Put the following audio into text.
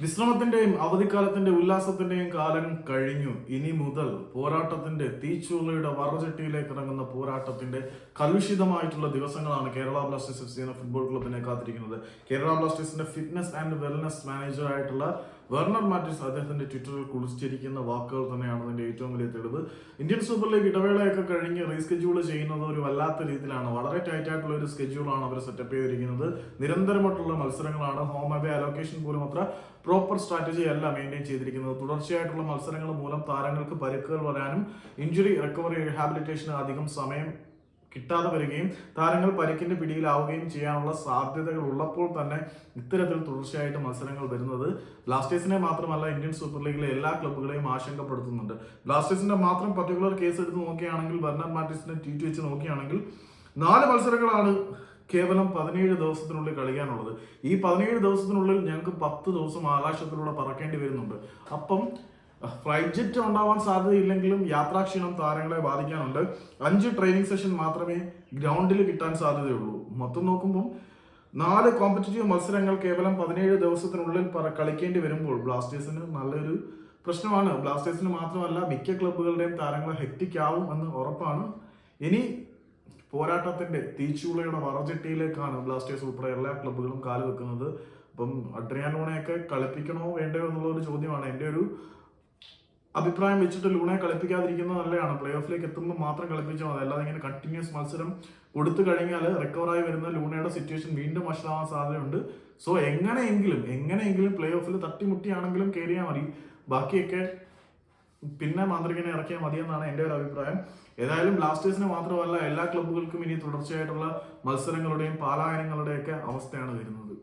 വിശ്രമത്തിന്റെയും അവധിക്കാലത്തിന്റെ ഉല്ലാസത്തിന്റെയും കാലം കഴിഞ്ഞു. ഇനി മുതൽ പോരാട്ടത്തിന്റെ തീച്ചൂളയുടെ വറചട്ടിയിലേക്ക് ഇറങ്ങുന്ന പോരാട്ടത്തിന്റെ കലുഷിതമായിട്ടുള്ള ദിവസങ്ങളാണ് കേരള ബ്ലാസ്റ്റേഴ്സ് എഫ് സി എന്ന ഫുട്ബോൾ ക്ലബിനെ കാത്തിരിക്കുന്നത്. കേരള ബ്ലാസ്റ്റേഴ്സിന്റെ ഫിറ്റ്നസ് ആൻഡ് വെൽനസ് മാനേജർ ആയിട്ടുള്ള വെർണർ മാറ്റിസ് അദ്ദേഹത്തിന്റെ ട്വിറ്ററിൽ കുളിച്ചിരിക്കുന്ന വാക്കുകൾ തന്നെയാണ് അതിന്റെ ഏറ്റവും വലിയ തെളിവ്. ഇന്ത്യൻ സൂപ്പർ ലീഗ് ഇടവേളയൊക്കെ കഴിഞ്ഞ് റീസ്കെഡ്യൂൾ ചെയ്യുന്നത് ഒരു വല്ലാത്ത രീതിയിലാണ്. വളരെ ടൈറ്റ് ആയിട്ടുള്ള ഒരു സ്കെഡ്യൂളാണ് അവർ സെറ്റപ്പ് ചെയ്തിരിക്കുന്നത്. നിരന്തരമായിട്ടുള്ള മത്സരങ്ങളാണ്. ഹോം അവേ അലോക്കേഷൻ പോലും അത്ര പ്രോപ്പർ സ്ട്രാറ്റജി അല്ല മെയിന്റെയിൻ ചെയ്തിരിക്കുന്നത്. തുടർച്ചയായിട്ടുള്ള മത്സരങ്ങൾ മൂലം താരങ്ങൾക്ക് പരുക്കുകൾ വരാനും ഇഞ്ചുറി റിക്കവറി റിഹാബിലിറ്റേഷന് അധികം സമയം കിട്ടാതെ വരികയും താരങ്ങൾ പരിക്കിന്റെ പിടിയിലാവുകയും ചെയ്യാനുള്ള സാധ്യതകൾ ഉള്ളപ്പോൾ തന്നെ ഇത്തരത്തിൽ തുടർച്ചയായിട്ട് മത്സരങ്ങൾ വരുന്നത് ബ്ലാസ്റ്റേഴ്സിനെ മാത്രമല്ല ഇന്ത്യൻ സൂപ്പർ ലീഗിലെ എല്ലാ ക്ലബ്ബുകളെയും ആശങ്കപ്പെടുത്തുന്നുണ്ട്. ബ്ലാസ്റ്റേഴ്സിന്റെ മാത്രം പർട്ടിക്കുലർ കേസ് എടുത്ത് നോക്കുകയാണെങ്കിൽ ബർണർ മാർട്ടിസിന്റെ ട്വീറ്റ് വെച്ച് നോക്കുകയാണെങ്കിൽ നാല് മത്സരങ്ങളാണ് കേവലം പതിനേഴ് ദിവസത്തിനുള്ളിൽ കളിക്കാനുള്ളത്. ഈ പതിനേഴ് ദിവസത്തിനുള്ളിൽ ഞങ്ങൾക്ക് പത്ത് ദിവസം ആകാശത്തിലൂടെ പറക്കേണ്ടി വരുന്നുണ്ട്. അപ്പം ഫ്ലൈറ്റ് ഉണ്ടാവാൻ സാധ്യതയില്ലെങ്കിലും യാത്രാക്ഷീണം താരങ്ങളെ ബാധിക്കാനുണ്ട്. അഞ്ച് ട്രെയിനിങ് സെഷൻ മാത്രമേ ഗ്രൗണ്ടിൽ കിട്ടാൻ സാധ്യതയുള്ളൂ. മൊത്തം നോക്കുമ്പോൾ നാല് കോമ്പറ്റീറ്റീവ് മത്സരങ്ങൾ കേവലം പതിനേഴ് ദിവസത്തിനുള്ളിൽ കളിക്കേണ്ടി വരുമ്പോൾ ബ്ലാസ്റ്റേഴ്സിന് നല്ലൊരു പ്രശ്നമാണ്. ബ്ലാസ്റ്റേഴ്സിന് മാത്രമല്ല മിക്ക ക്ലബ്ബുകളുടെയും താരങ്ങൾ ഹെക്റ്റിക് ആവും എന്ന് ഉറപ്പാണ്. ഇനി പോരാട്ടത്തിന്റെ തീച്ചുളയുടെ വറചട്ടിയിലേക്കാണ് ബ്ലാസ്റ്റേഴ്സ് ഉൾപ്പെടെ എല്ലാ ക്ലബ്ബുകളും കാലുവെക്കുന്നത് അപ്പം അഡ്രിയാൻ ലൂണയൊക്കെ കളിപ്പിക്കണോ വേണ്ടയോ എന്നുള്ള ഒരു ചോദ്യമാണ്. എന്റെ ഒരു അഭിപ്രായം വെച്ചിട്ട് ലൂണെ കളിപ്പിക്കാതിരിക്കുന്നത് നല്ലതാണ്. പ്ലേ ഓഫിലേക്ക് എത്തുമ്പോൾ മാത്രം കളിപ്പിച്ചാൽ മതി. അല്ലാതെ ഇങ്ങനെ കണ്ടിന്യൂസ് മത്സരം കൊടുത്തു കഴിഞ്ഞാൽ റിക്കവറായി വരുന്ന ലൂണയുടെ സിറ്റുവേഷൻ വീണ്ടും വഷളാവാൻ സാധ്യതയുണ്ട്. സോ എങ്ങനെയെങ്കിലും എങ്ങനെയെങ്കിലും പ്ലേ ഓഫിൽ തട്ടിമുട്ടിയാണെങ്കിലും കയറിയാൽ മതി. ബാക്കിയൊക്കെ പിന്നെ മാന്ത്രികനെ ഇറക്കിയാൽ മതിയെന്നാണ് എന്റെ ഒരു അഭിപ്രായം. ഏതായാലും ബ്ലാസ്റ്റേഴ്സിന് മാത്രമല്ല എല്ലാ ക്ലബ്ബുകൾക്കും ഇനി തുടർച്ചയായിട്ടുള്ള മത്സരങ്ങളുടെയും പാലായനങ്ങളുടെയൊക്കെ അവസ്ഥയാണ് വരുന്നത്.